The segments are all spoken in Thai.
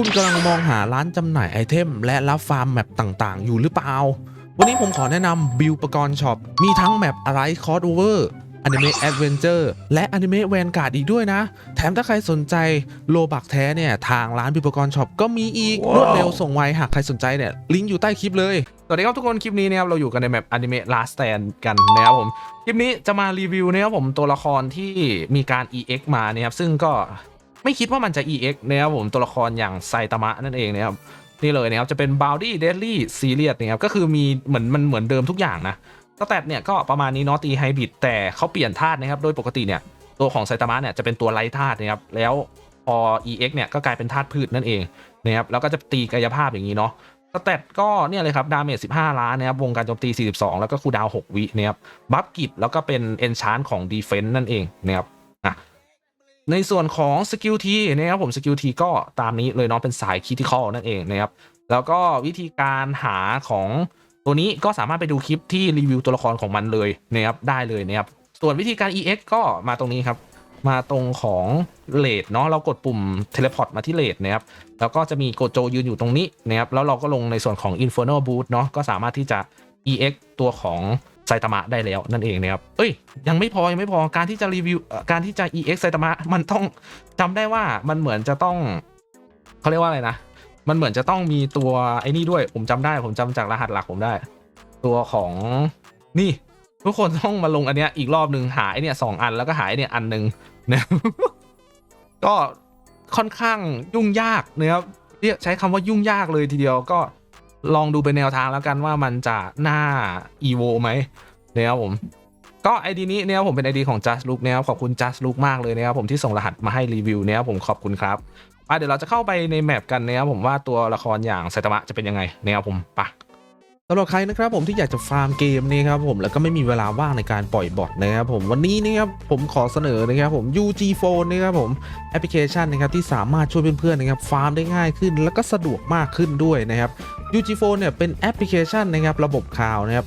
คุณกำลังมองหาร้านจำหน่ายไอเทม และรับฟาร์มแมปต่างๆ อยู่หรือเปล่า วันนี้ผมขอแนะนำบิลปกรณ์ช็อป มีทั้งแมปอะไรคอร์ดโอเวอร์อนิเมะแอดเวนเจอร์และอนิเมะแวนการ์ดอีกด้วยนะ แถมถ้าใครสนใจโลบักแท้เนี่ย ทางร้านบิลปกรณ์ช็อปก็มีอีก รวดเร็วส่งไว หากใครสนใจเนี่ย ลิงก์อยู่ใต้คลิปเลย สวัสดีครับทุกคน คลิปนี้นะครับเราอยู่กันในแมปอนิเมะ Last Stand กันนะครับผม คลิปนี้จะมารีวิวนะครับผมตัวละครที่มีการ EX มานะครับซึ่งก็ ไม่คิดว่ามันจะ EX นะครับผมตัวละครอย่างไซตามะนั่นเองนะครับนี่เลยนะครับจะเป็น b o u n d y Deadly Serious นะครับก็คือมีเหมือนมันเหมือนเดิมทุกอย่างนะสแตทเนี่ยก็ประมาณนี้เนาะตีไฮบริดแต่เขาเปลี่ยนธาตุนะครับโดยปกติเนี่ยตัวของไซตามะเนี่ยจะเป็นตัวไร้ธาตุนะครับแล้วพอ EX เนี่ยก็กลายเป็นธาตุพืชนั่นเองนะครับแล้วก็จะตีกายภาพอย่างนี้เนาะสเตตก็เนี่ยเลยครับดาเมจ15 ล้านนะครับวงการโจมตี 42 แล้วก็คูดาว 6 วินะครับบัฟกิจแล้วก็เป็นเอนชานของดีเฟนต์นั่นเองนะครับ ในส่วนของสกิลทีนะครับผมสกิลทีก็ตามนี้เลยเนาะเป็นสายคิติคอลนั่นเองนะครับแล้วก็วิธีการหาของตัวนี้ก็สามารถไปดูคลิปที่รีวิวตัวละครของมันเลยนะครับได้เลยนะครับส่วนวิธีการ EX ก็มาตรงนี้ครับมาตรงของเลดเนาะเรากดปุ่มเทเลพอร์ตมาที่เลดนะครับแล้วก็จะมีโกโจยืนอยู่ตรงนี้นะครับแล้วเราก็ลงในส่วนของ Inferno Boot เนาะก็สามารถที่จะ EX ตัวของ ไซตามะได้แล้วนั่นเองนะครับ เอ้ย ยังไม่พอ ยังไม่พอการที่จะรีวิวการที่จะ EX ไซตามะมันต้องจำได้ว่ามันเหมือนจะต้องเขาเรียกว่าอะไรนะ มันเหมือนจะต้องมีตัวไอ้นี่ด้วยผมจำได้ ผมจำจากรหัสหลักผมได้ ตัวของนี่ ทุกคนต้องมาลงอันเนี้ยอีกรอบหนึ่งหาไอเนี่ยสองอันแล้วก็หาไอเนี่ยอันหนึ่งนะก็ค่อนข้างยุ่งยากนะครับเรียกใช้คำว่ายุ่งยากเลยทีเดียวก็ ลองดูเป็นแนวทางแล้วกันว่ามันจะน่าอีโวไหมนะครับผมก็ไอดีนี้เนี่ยผมเป็นไอดีของ Just Look นะครับขอบคุณ Just Look มากเลยนะครับผมที่ส่งรหัสมาให้รีวิวเนี่ยผมขอบคุณครับอะเดี๋ยวเราจะเข้าไปในแมปกันนะครับผมว่าตัวละครอย่างไซตามะจะเป็นยังไงนะครับผมไปะสำหรับใครนะครับผมที่อยากจะฟาร์มเกมนี่ครับผมแล้วก็ไม่มีเวลาว่างในการปล่อยบอทนะครับผมวันนี้นะครับผมขอเสนอนะครับผม UG Phone นะครับผมแอปพลิเคชันนะครับที่สามารถช่วยเพื่อนๆนะครับฟาร์มได้ง่ายขึ้น แล้วก็สะดวกมากขึ้นด้วยนะครับ UG Phone เนี่ยเป็นแอปพลิเคชันนะครับระบบข่าวนะครับ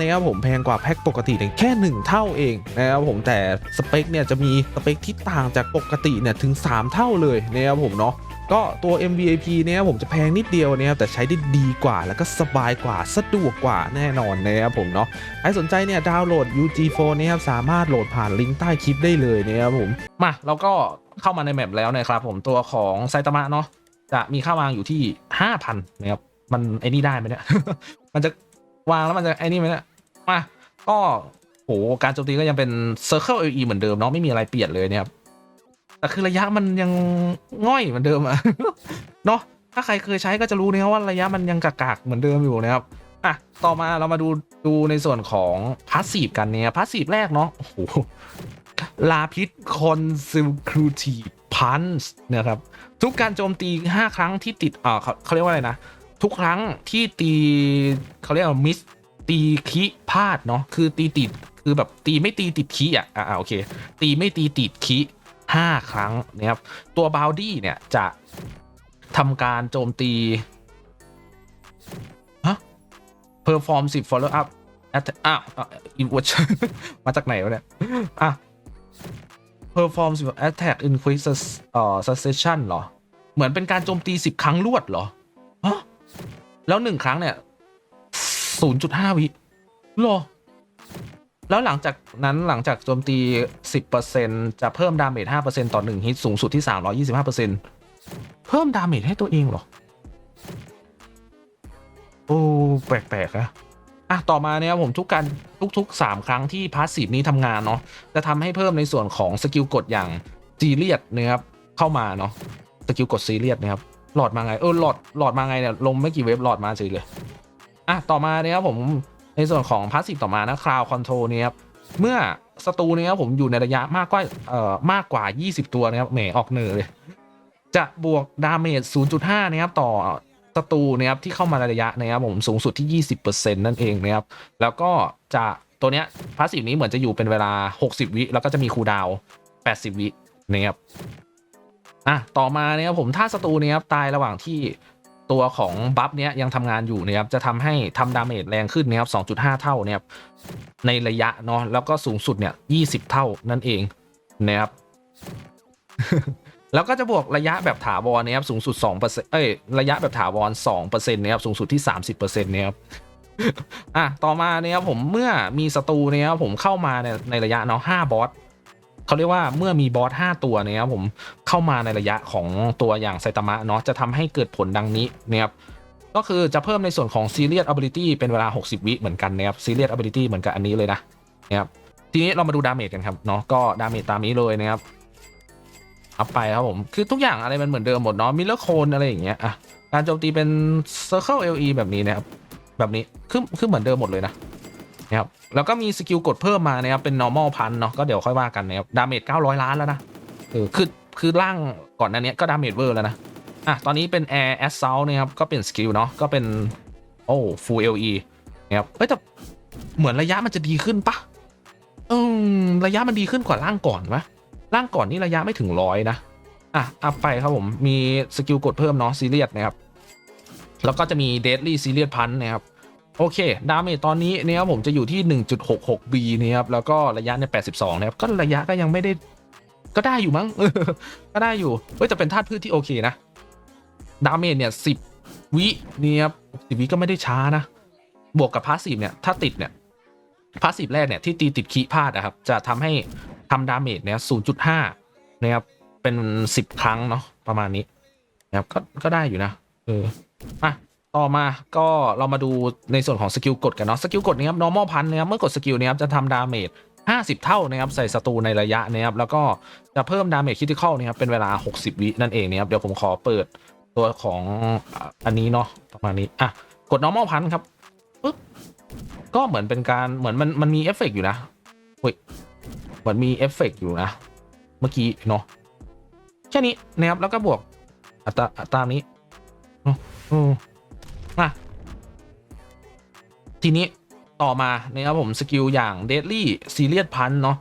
นะครับผมแพงกว่าแพ็กปกติเนี่ยแค่ 1 เท่าเองนะครับผมแต่สเปคเนี่ยจะมีสเปคที่ต่างจากปกติเนี่ยถึง 3 เท่าเลยนะครับผมเนาะก็ตัว MVP เนี่ยผมจะแพงนิดเดียวนะครับแต่ใช้ได้ดีกว่า แล้วก็สบายกว่าสะดวกกว่าแน่นอนนะครับผมเนาะใครสนใจเนี่ยดาวน์โหลด UG Phone เนี่ยครับสามารถโหลดผ่านลิงก์ใต้คลิปได้เลยนะครับผมมาเราก็เข้ามาในแมปแล้วนะครับผมตัวของไซตามะเนาะจะมีค่าวางอยู่ที่ 5,000นะครับมันไอ้นี่ได้ไหมเนี่ย มันจะ วางแล้วมันจะไอ้นี่ไหมเนี่ยมาก็โหการโจมตีก็ยังเป็น Circle LE เหมือนเดิมเนาะไม่มีอะไรเปลี่ยนเลยเนะครับแต่คือระยะมันยังง่อยเหมือนเดิมอะเนาะถ้าใครเคยใช้ก็จะรู้นะครับว่าระยะมันยังกากๆเหมือนเดิมอยู่นะครับอะต่อมาเรามาดูดูในส่วนของพาสซีฟกันเนี่ยพาสซีฟแรกเนาะโอ้โหลาพิษคอนซิลครูทีพันส์นะครับทุกการโจมตี 5 ครั้งที่ติดอ่อเขาเขาเรียกว่าอะไรนะ ทุกครั้งที่ตีเขาเรียกว่ามิสตีคิพลาดเนาะคือตีติดคือแบบตีไม่ตีติดคีอะอ่าโอเค ตีไม่ตีติดคีห้าครั้งนะครับตัวบาวดี้เนี่ยจะทำการโจมตีฮะ perform 10 follow up attack อ้าวอินวอชมาจากไหนวะเนี่ยอะ perform 10 attack increase เอ่อ succession เหรอ เหมือนเป็นการโจมตี 10 ครั้งรวดเหรอฮะ แล้วหนึ่งครั้งเนี่ย0.5วิเหรอ แล้วหลังจากนั้นหลังจากโจมตี 10%จะเพิ่มดาเมจ5%ต่อ 1 ฮิตสูงสุดที่ 325%เพิ่มดาเมจให้ตัวเองเหรอ โอ้ แปลกๆอะอะต่อมาเนี่ยครับผมทุกการทุกๆ 3 ครั้งที่พาสซีฟนี้ทำงานเนาะจะทำให้เพิ่มในส่วนของสกิลกดอย่างซีเรียสนะครับเข้ามาเนาะสกิลกดซีเรียสนะครับ หลอดมาไงเออหลอดหลอดมาไงเนี่ยลงไม่กี่เว็บหลอดมาเฉยเลยอะต่อมาเนี่ยครับผมในส่วนของพาสซีฟต่อมานะคราวคอนโทรเนี่ยครับเมื่อศัตรูเนี่ยครับผมอยู่ในระยะมากกว่าเอ่อมากกว่า 20 ตัวนะครับแหมออกเหนือเลยจะบวกดาเมจ 0.5 นะครับต่อศัตรูนะครับที่เข้ามาในระยะนะครับผมสูงสุดที่ 20%นั่นเองนะครับแล้วก็จะตัวเนี้ยพาสซีฟนี้เหมือนจะอยู่เป็นเวลา 60 วิแล้วก็จะมีคูลดาวน์80 วินะครับ อะต่อมาเนะครับผมถ้าศัตรูเนี้ยครับตายระหว่างที่ตัวของบัฟเนี้ยยังทำงานอยู่นะครับจะทำให้ทำดาเมจแรงขึ้นนะครับ2.5 เท่าเนะครับในระยะเนาะแล้วก็สูงสุดเนี่ย20 เท่านั่นเองนะครับแล้วก็จะบวกระยะแบบถาวรนะครับสูงสุด2%เอ้ยระยะแบบถาวร2%นะครับสูงสุดที่ 30%นะครับอะต่อมาเนี่ยครับผมเมื่อมีศัตรูเนี่ยครับผมเข้ามาในในระยะเนาะห้าบอส เขาเรียกว่าเมื่อมีบอส5ตัวเนี่ยครับผมเข้ามาในระยะของตัวอย่างไซตามะเนาะจะทำให้เกิดผลดังนี้นะครับก็คือจะเพิ่มในส่วนของ Serious Ability เป็นเวลา 60 วิเหมือนกันนะครับ Serious Ability เหมือนกับอันนี้เลยนะนะครับทีนี้เรามาดูดาเมจกันครับเนาะก็ดาเมจตามนี้เลยนะครับอัพไปครับผมคือทุกอย่างอะไรมันเหมือนเดิมหมดเนาะมิลเลอร์โคนอะไรอย่างเงี้ยอะการโจมตีเป็น Circle LE แบบนี้นะครับแบบนี้คือคือเหมือนเดิมหมดเลยนะ นะครับแล้วก็มีสกิลกดเพิ่มมานะครับเป็น normal พันเนาะก็เดี๋ยวค่อยว่ากันนะครับดาเมจ900 ล้านแล้วนะเออคือคือร่างก่อนหน้านี้ก็ดาเมจเวอร์แล้วนะอะตอนนี้เป็น Air Assault นะครับก็เป็นสกิลเนาะก็เป็นโอ้ Full LE นะครับเฮ้ยแต่เหมือนระยะมันจะดีขึ้นปะอืมระยะมันดีขึ้นกว่าร่างก่อนปะร่างก่อนนี่ระยะไม่ถึงร้อยนะอะอัพไปครับผมมีสกิลกดเพิ่มเนาะซีเรียสนะครับแล้วก็จะมีเดดลี่ซีเรียสพันนะครับ โอเค ดาเมจตอนนี้เนี่ยครับผมจะอยู่ที่ 1.66B นะครับ แล้วก็ระยะใน 82 นะครับ ก็ระยะก็ยังไม่ได้ ก็ได้อยู่มั้ง ก็ได้อยู่ เฮ้ยแต่เป็นธาตุพืชที่โอเคนะ ดาเมจเนี่ย 10 วิเนี่ยครับ10 วิก็ไม่ได้ช้านะ บวกกับพาสซีฟเนี่ย ถ้าติดเนี่ย พาสซีฟแรกเนี่ยที่ตีติดคีพลาดนะครับ จะทำให้ทำดาเมจเนี่ย 0.5 นะครับ เป็น 10 ครั้งเนาะ ประมาณนี้นะครับ ก็ ก็ได้อยู่นะ เออ อะ ต่อมาก็เรามาดูในส่วนของสกิลกดกันเนาะสกิลกดนี้ครับ normal พันนะครับเมื่อกดสกิลนี้ครับจะทำดาเมจ50 เท่านะครับใส่ศัตรูในระยะนะครับแล้วก็จะเพิ่มดาเมจคริติคอลนะครับเป็นเวลา 60 วินั่นเองนะครับเดี๋ยวผมขอเปิดตัวของอันนี้เนาะประมาณนี้อะกด normal พันครับปึ๊บก็เหมือนเป็นการเหมือนมันมันมีเอฟเฟกต์อยู่นะเฮ้ยเหมือนมีเอฟเฟกต์อยู่นะ เมื่อกี้เนาะแค่นี้นะครับแล้วก็บวกอัตราอัตรานี้เนาะอืมอะ ทีนี้ต่อมานะครับผมสกิลอย่าง Deadly Serious Punch เนาะ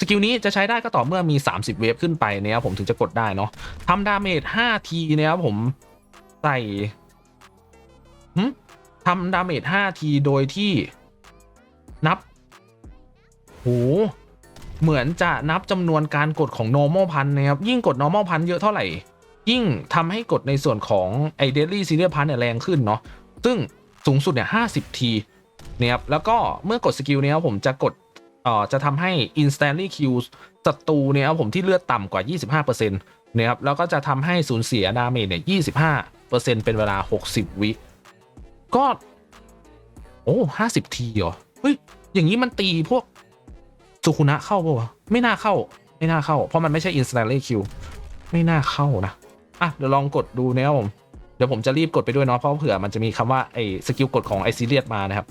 สกิลนี้จะใช้ได้ก็ต่อเมื่อมี 30 เวฟขึ้นไปนะครับผมถึงจะกดได้เนาะทำดาเมจ5ทีนะครับผมใส่ทำดาเมจ5ทีโดยที่นับโหเหมือนจะนับจำนวนการกดของ normal พันนะครับ ยิ่งกด normal พันเยอะเท่าไหร่ ยิ่งทำให้กดในส่วนของไอ deadly serious พันเนี่ยแรงขึ้นเนาะซึ่ง สูงสุดเนี่ย50ทีนะครับแล้วก็เมื่อกดสกิลเนี้ยผมจะกดเอ่อจะทำให้ instantly kill ศัตรูเนี่ยครับผมที่เลือดต่ำกว่า 25%นะครับแล้วก็จะทำให้สูญเสียดาเมจเนี่ย25%เป็นเวลา 60 วิก็ โอ้50ทีเหรอเฮ้ยอย่างนี้มันตีพวกสุคุนะเข้าปะวะไม่น่าเข้า ไม่น่าเข้า เพราะมันไม่ใช่ instantly kill ไม่น่าเข้านะ อะ เดี๋ยวลองกดดูนะครับผม ดี๋ยวผมจะรีบกดไปด้วยเนาะเพราะเผื่อมันจะมีคำว่าไอ้สกิลกดของไอซีเรียสมานะครับ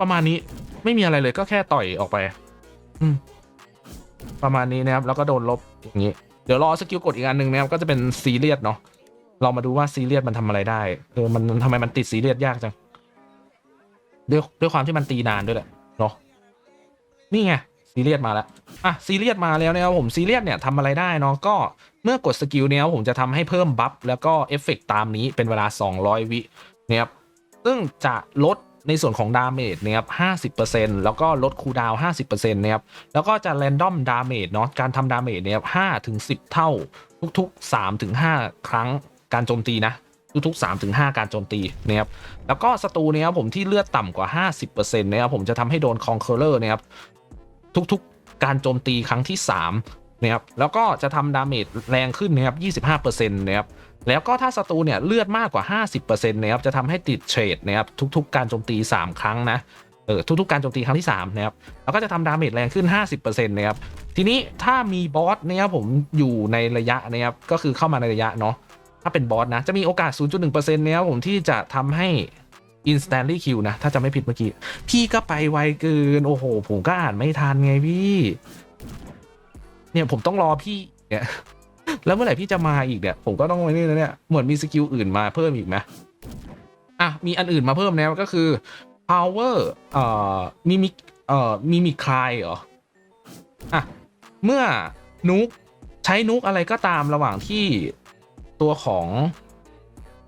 ประมาณนี้ไม่มีอะไรเลยก็แค่ต่อยออกไป อืม ประมาณนี้นะครับ แล้วก็โดนลบอย่างนี้ เดี๋ยวรอสกิลกดอีกอันหนึ่งนะครับก็จะเป็นซีเรียสเนาะเรามาดูว่าซีเรียสมันทำอะไรได้เออมันทำไมมันติดซีเรียสยากจังด้วยด้วยความที่มันตีนานด้วยแหละเนาะนี่ไง ซีเรียสมาแล้วอะซีเรียสมาแล้วนะครับผมซีเรียสเนี่ยทำอะไรได้เนาะก็เมื่อกดสกิลเนี้ยผมจะทำให้เพิ่มบัฟแล้วก็เอฟเฟกตามนี้เป็นเวลา 200 วินะครับซึ่งจะลดในส่วนของดาเมจนะครับ 50%แล้วก็ลดคูลดาวน์50%นะครับ แล้วก็จะแรนดอมดาเมจเนาะ การทำดาเมจเนี่ย5ถึง 10 เท่า ทุกๆ 3 ถึง 5 ครั้งการโจมตีนะ ทุกๆ 3 ถึง 5 การโจมตีนะครับ แล้วก็ศัตรูเนี่ยครับผมที่เลือดต่ำกว่า 50%นะครับผมจะทำให้โดนคองเคอร์เลอร์นะครับ ทุกๆ การโจมตีครั้งที่3นะครับแล้วก็จะทำดาเมจแรงขึ้นนะครับ25%นะครับแล้วก็ถ้าศัตรูเนี่ยเลือดมากกว่า 50%นะครับจะทำให้ติดเทรดนะครับทุกๆ การโจมตี 3 ครั้งนะเออทุกๆ การโจมตีครั้งที่3นะครับแล้วก็จะทำดาเมจแรงขึ้น 50%นะครับทีนี้ถ้ามีบอสเนี่ยผมอยู่ในระยะนะครับก็คือเข้ามาในระยะเนาะถ้าเป็นบอสนะจะมีโอกาส 0.1%เนี่ยครับผมที่จะทำให้ instantly kill นะ ถ้าจะไม่ผิดเมื่อกี้ พี่ก็ไปไวเกิน โอ้โห ผมก็อ่านไม่ทันไงพี่ เนี่ยผมต้องรอพี่เนี่ยแล้วเมื่อไหร่พี่จะมาอีกเนี่ย ผมก็ต้องไปนี่แล้วเนี่ย เหมือนมีสกิลอื่นมาเพิ่มอีกไหมอะ มีอันอื่นมาเพิ่มแล้วก็คือ power เอ่อมีมิเอ่อมีมิคลายเหรอ อะ เมื่อนุกใช้นุกอะไรก็ตามระหว่างที่ตัวของ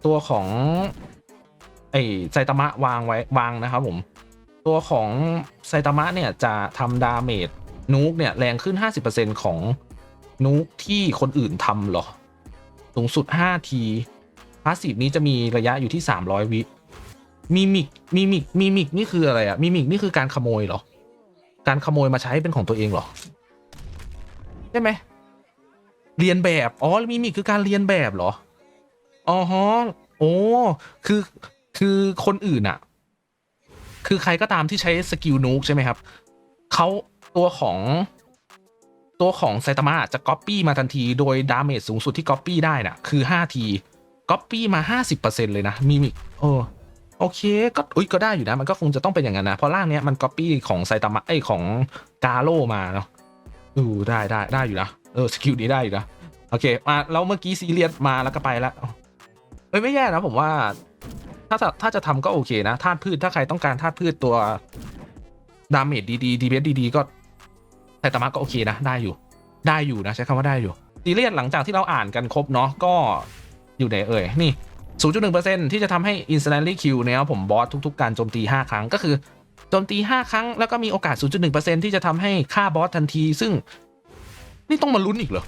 ตัวของ ไอไซตามะวางไว้วางนะครับผม ตัวของไซตามะเนี่ยจะทำดาเมจนุกเนี่ยแรงขึ้น 50%ของนุกที่คนอื่นทำหรอ สูงสุด 5 ทีพาสซีฟนี้จะมีระยะอยู่ที่ 300 วิมีมิกมีมิกมีมิกนี่คืออะไรอะมีมิกนี่คือการขโมยเหรอ การขโมยมาใช้เป็นของตัวเองเหรอ ใช่ไหม เรียนแบบ อ๋อ มีมิกคือการเรียนแบบเหรอ อ๋อฮะโอ้ คือ คือคนอื่นอะคือใครก็ตามที่ใช้สกิลนูกใช่ไหมครับเขาตัวของตัวของไซตามะจะก๊อปปี้มาทันทีโดยดาเมจสูงสุดที่ก๊อปปี้ได้น่ะ คือ5ทีก๊อปปี้มา 50%เลยนะมีมิกโอ้โอเคก็อุ้ยก็ได้อยู่นะ มันก็คงจะต้องเป็นอย่างนั้นนะ เพราะร่างเนี้ยมันก๊อปปี้ของไซตามะไอของกาโรมาเนาะอือได้ได้ได้อยู่นะเออสกิลนี้ได้อยู่นะโอเคมาแล้วเมื่อกี้ซีเรียสมาแล้วก็ไปแล้วเอ้ยไม่แย่นะผมว่า ถ้าจะถ้าจะทำก็โอเคนะธาตุพืชถ้าใครต้องการธาตุพืชตัวดาเมจดีๆดีเบสดีๆก็ไซตามะก็โอเคนะได้อยู่ ได้อยู่นะใช้คำว่าได้อยู่ซีเรียสหลังจากที่เราอ่านกันครบเนาะก็อยู่ไหนเอ่ยนี่ 0.1%ที่จะทำให้ instantly kill เนี่ยผมบอสทุกๆ การโจมตี 5 ครั้งก็คือโจมตี 5 ครั้ง แล้วก็มีโอกาส 0.1%ที่จะทำให้ฆ่าบอสทันที ซึ่ง นี่ต้องมาลุ้นอีกเหรอ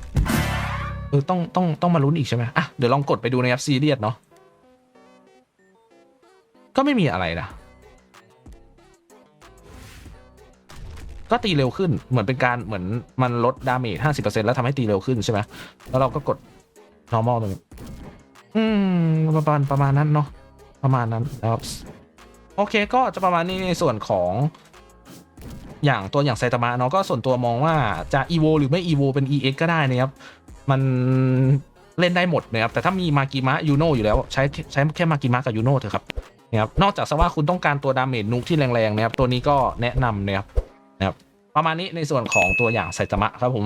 เออ ต้องต้องต้องมาลุ้นอีกใช่ไหมอะ เดี๋ยวลองกดไปดูในแอปซีเรียสเนาะ ก็ไม่มีอะไรนะ ก็ตีเร็วขึ้นเหมือนเป็นการเหมือนมันลดดาเมจห้าสิบเปอร์เซ็นแล้วทำให้ตีเร็วขึ้นใช่ไหมแล้วเราก็กด normal ตรงนี้อืมประมาณประมาณนั้นเนาะประมาณนั้นนะครับโอเคก็จะประมาณนี้ในส่วนของอย่างตัวอย่างไซตามะเนาะก็ส่วนตัวมองว่าจะ evo หรือไม่ evo เป็น ex ก็ได้นะครับ มันเล่นได้หมดนะครับ แต่ถ้ามีมากิมะยูโนอยู่แล้ว ใช้ใช้แค่มากิมะกับยูโนเถอะครับ นะครับนอกจากว่าคุณต้องการตัวดาเมจนุกที่แรงๆนะครับตัวนี้ก็แนะนำนะครับนะครับประมาณนี้ในส่วนของตัวอย่างไซตามะครับผม